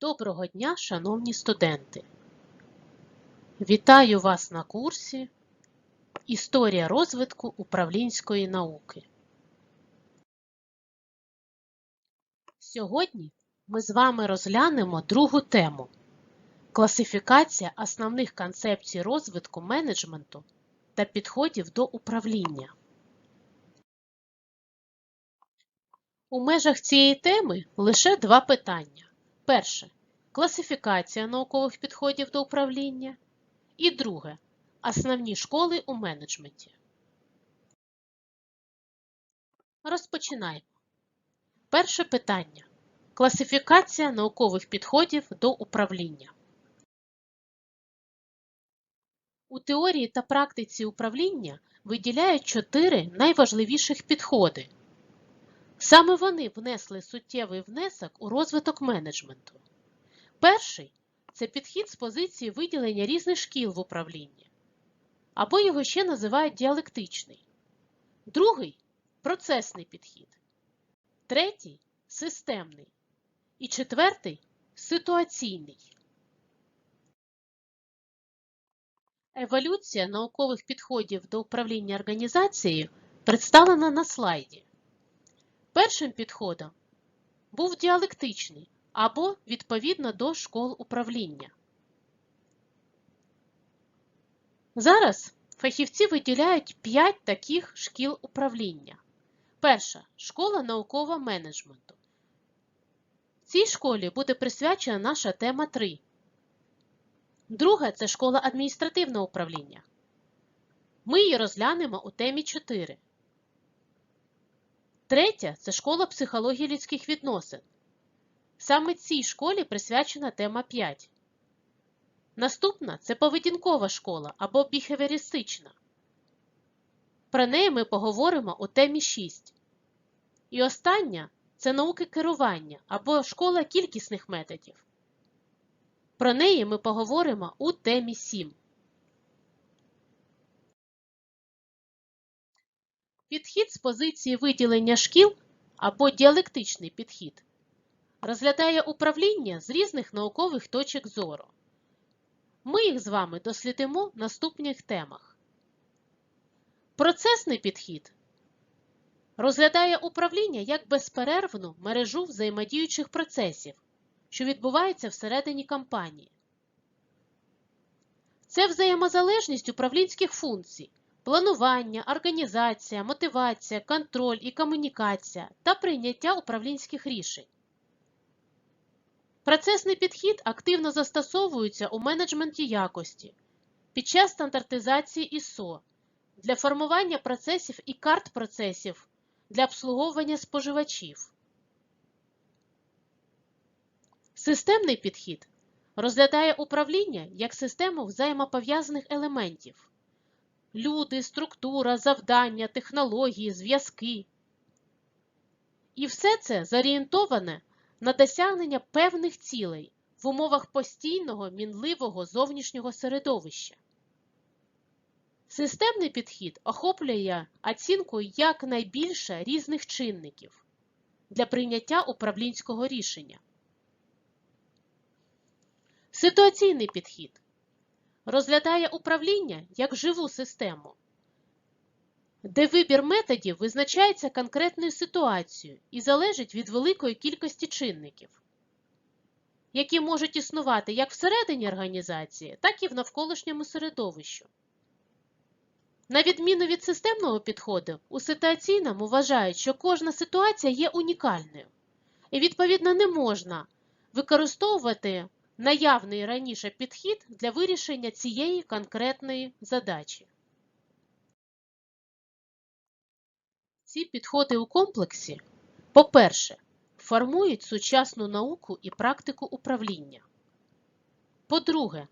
Доброго дня, шановні студенти! Вітаю вас на курсі Історія розвитку управлінської науки. Сьогодні ми з вами розглянемо другу тему класифікація основних концепцій розвитку менеджменту та підходів до управління. У межах цієї теми лише два питання. Перше класифікація наукових підходів до управління. І друге основні школи у менеджменті. Розпочинаємо. Перше питання. Класифікація наукових підходів до управління. У теорії та практиці управління виділяють чотири найважливіших підходи. Саме вони внесли суттєвий внесок у розвиток менеджменту. Перший це підхід з позиції виділення різних шкіл в управлінні, або його ще називають діалектичний. Другий процесний підхід. Третій системний. І четвертий ситуаційний. Еволюція наукових підходів до управління організацією представлена на слайді. Першим підходом був діалектичний або відповідно до школ управління. Зараз фахівці виділяють 5 таких шкіл управління. Перша школа наукового менеджменту. Цій школі буде присвячена наша тема 3. Друга це школа адміністративного управління. Ми її розглянемо у темі 4. Третя це школа психології людських відносин. Саме цій школі присвячена тема 5. Наступна це поведінкова школа або біхевіористична. Про неї ми поговоримо у темі 6. І остання це науки керування або школа кількісних методів. Про неї ми поговоримо у темі 7. Підхід з позиції виділення шкіл або діалектичний підхід розглядає управління з різних наукових точок зору. Ми їх з вами дослідимо в наступних темах. Процесний підхід розглядає управління як безперервну мережу взаємодіючих процесів, що відбуваються всередині компанії. Це взаємозалежність управлінських функцій, планування, організація, мотивація, контроль і комунікація та прийняття управлінських рішень. Процесний підхід активно застосовується у менеджменті якості під час стандартизації ISO для формування процесів і карт процесів для обслуговування споживачів. Системний підхід розглядає управління як систему взаємопов'язаних елементів. Люди, структура, завдання, технології, зв'язки. І все це зорієнтоване на досягнення певних цілей в умовах постійного мінливого зовнішнього середовища. Системний підхід охоплює оцінку якнайбільше різних чинників для прийняття управлінського рішення. Ситуаційний підхід розглядає управління як живу систему, де вибір методів визначається конкретною ситуацією і залежить від великої кількості чинників, які можуть існувати як всередині організації, так і в навколишньому середовищу. На відміну від системного підходу, у ситуаційному вважають, що кожна ситуація є унікальною, і, відповідно, не можна використовувати наявний раніше підхід для вирішення цієї конкретної задачі. Ці підходи у комплексі, по-перше, формують сучасну науку і практику управління. По-друге,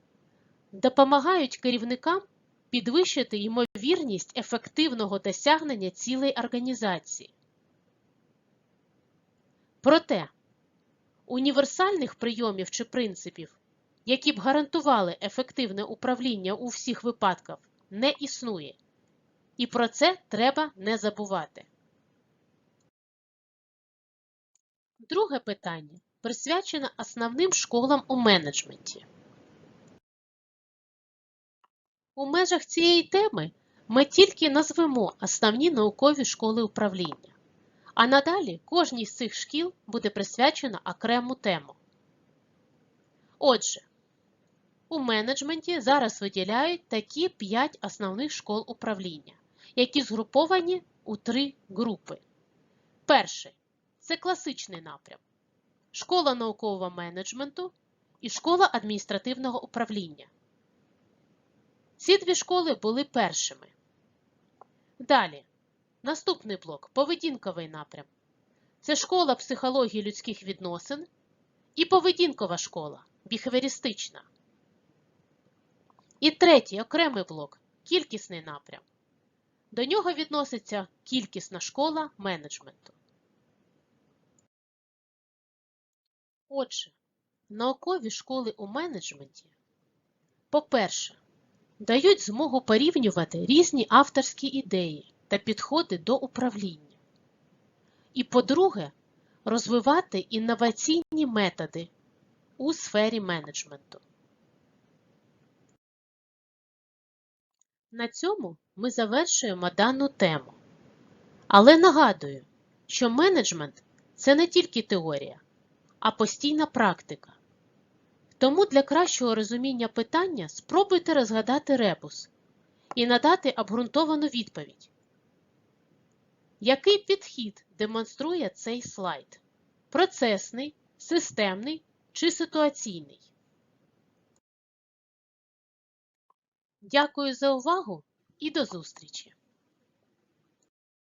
допомагають керівникам підвищити ймовірність ефективного досягнення цілей організації. Проте, універсальних прийомів чи принципів, які б гарантували ефективне управління у всіх випадках, не існує. І про це треба не забувати. Друге питання присвячена основним школам у менеджменті. У межах цієї теми ми тільки назвемо основні наукові школи управління, а надалі кожній з цих шкіл буде присвячена окрему тему. Отже, у менеджменті зараз виділяють такі 5 основних школ управління, які згруповані у три групи. Перший це класичний напрям, школа наукового менеджменту і школа адміністративного управління. Ці дві школи були першими. Далі, наступний блок поведінковий напрям. Це школа психології людських відносин і поведінкова школа біхевіристична. І третій окремий блок кількісний напрям. До нього відноситься кількісна школа менеджменту. Отже, наукові школи у менеджменті, по-перше, дають змогу порівнювати різні авторські ідеї та підходи до управління. І, по-друге, розвивати інноваційні методи у сфері менеджменту. На цьому ми завершуємо дану тему. Але нагадую, що менеджмент це не тільки теорія, а постійна практика. Тому для кращого розуміння питання спробуйте розгадати ребус і надати обґрунтовану відповідь. Який підхід демонструє цей слайд? Процесний, системний чи ситуаційний? Дякую за увагу і до зустрічі!